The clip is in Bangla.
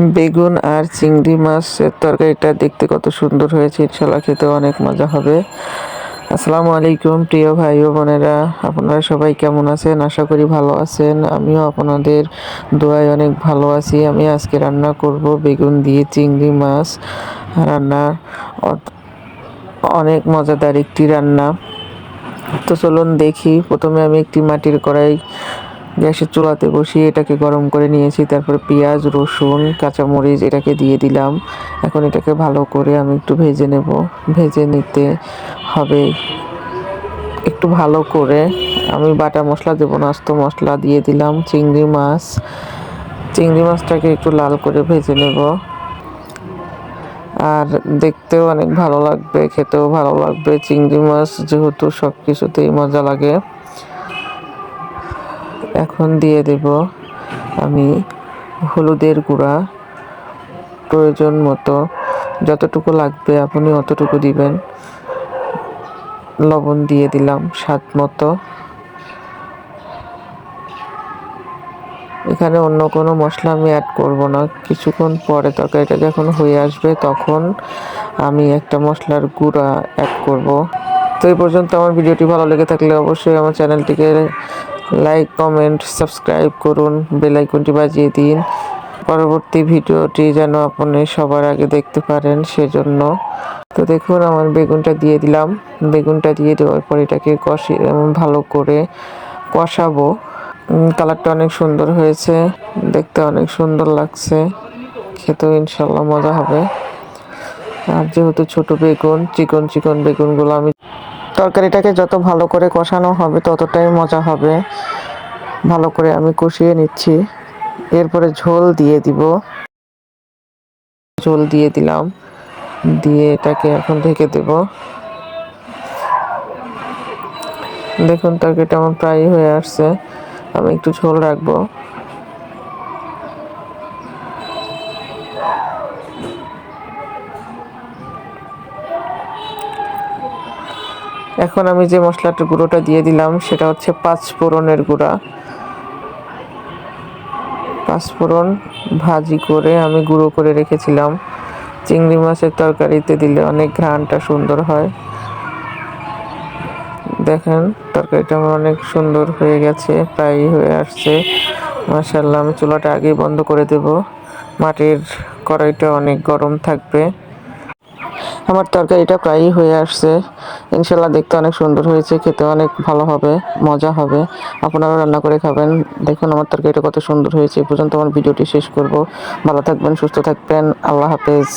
বেগুন আর চিংড়ি মাছের তরকারিটা দেখতে কত সুন্দর হয়েছে ইনশাল্লাহ খেতে অনেক মজা হবে। আসসালামু আলাইকুম প্রিয় ভাই ও বোনেরা, আপনারা সবাই কেমন আছেন? আশা করি ভালো আছেন। আমিও আপনাদের দোয়ায় অনেক ভালো আছি। আমি আজকে রান্না করব বেগুন দিয়ে চিংড়ি মাছ। রান্না অ- অনেক মজাদার একটি রান্না। তো চলুন দেখি, প্রথমে আমি একটি মাটির কড়াই গ্যাসের চুলাতে বসিয়ে এটাকে গরম করে নিয়েছি, তারপরে পেঁয়াজ, রসুন, কাঁচামরিচ এটাকে দিয়ে দিলাম। এখন এটাকে ভালো করে আমি একটু ভেজে নেব। ভেজে নিতে হবে একটু ভালো করে। আমি বাটা মশলা দেবো নাস্ত মশলা দিয়ে দিলাম, চিংড়ি মাছ। চিংড়ি মাছটাকে একটু লাল করে ভেজে নেব। আর দেখতেও অনেক ভালো লাগবে, খেতেও ভালো লাগবে। চিংড়ি মাছ যেহেতু সব কিছুতেই মজা লাগে। এখন দিয়ে দেব আমি হলুদের গুঁড়া। প্রয়োজন মতো যতটুকু লাগবে আপনি অতটুকু দিবেন। লবণ দিয়ে দিলাম স্বাদ মতো। এখানে অন্য কোনো মশলা আমি অ্যাড করব না। কিছুক্ষণ পরে তরকারিটা যখন হয়ে আসবে তখন আমি একটা মশলার গুঁড়া অ্যাড করব। তো এই পর্যন্ত আমার ভিডিওটি ভালো লেগে থাকলে অবশ্যই আমার চ্যানেলটিকে লাইক কমেন্ট সাবস্ক্রাইব করুন বেল আইকনটি বাজিয়ে দিন। পরবর্তী ভিডিওটি যেন আপনি সবার আগে দেখতে পারেন, সেজন্য। তো দেখুন, আমার বেগুনটা দিয়ে দিলাম। বেগুনটা দিয়ে দেওয়ার পর এটাকে কষি ভালো করে কষাবো। কালারটা অনেক সুন্দর হয়েছে। দেখতে অনেক সুন্দর লাগছে। খেতেও ইনশাল্লাহ মজা হবে। আর যেহেতু ছোট বেগুন, চিকন চিকন বেগুনগুলো আমি তরকারিটাকে যত ভালো করে কষানো হবে, ততটাই মজা হবে। ভালো করে আমি কষিয়ে নিচ্ছি। এরপরে ঝোল দিয়ে দিব। ঝোল দিয়ে দিলাম। দিয়ে এটাকে এখন ঢেকে দেব। দেখুন তরকারিটা আমার প্রায় হয়ে আসছে। আমি একটু ঝোল রাখব। এখন আমি যে মশলাটার গুঁড়োটা দিয়ে দিলাম, সেটা হচ্ছে পাঁচ ফোড়নের গুঁড়া। পাঁচ ফোড়ন ভাজি করে আমি গুঁড়ো করে রেখেছিলাম। চিংড়ি মাছের তরকারিতে দিলে অনেক ঘ্রাণটা সুন্দর হয়। দেখেন, তরকারিটা আমার অনেক সুন্দর হয়ে গেছে প্রায় হয়ে আসছে। মাসাল্লাহ আমি চুলাটা আগেই বন্ধ করে দেব। মাটির কড়াইটা অনেক গরম থাকবে। আমার তরকারিটা প্রায়ই হয়ে আসছে। ইনশাল্লাহ দেখতে অনেক সুন্দর হয়েছে, খেতে অনেক ভালো হবে, মজা হবে। আপনারা রান্না করে খাবেন। দেখুন আমার তরকারিটা কত সুন্দর হয়েছে। এ পর্যন্ত আমার ভিডিওটি শেষ করব। ভালো থাকবেন, সুস্থ থাকবেন। আল্লাহ হাফেজ।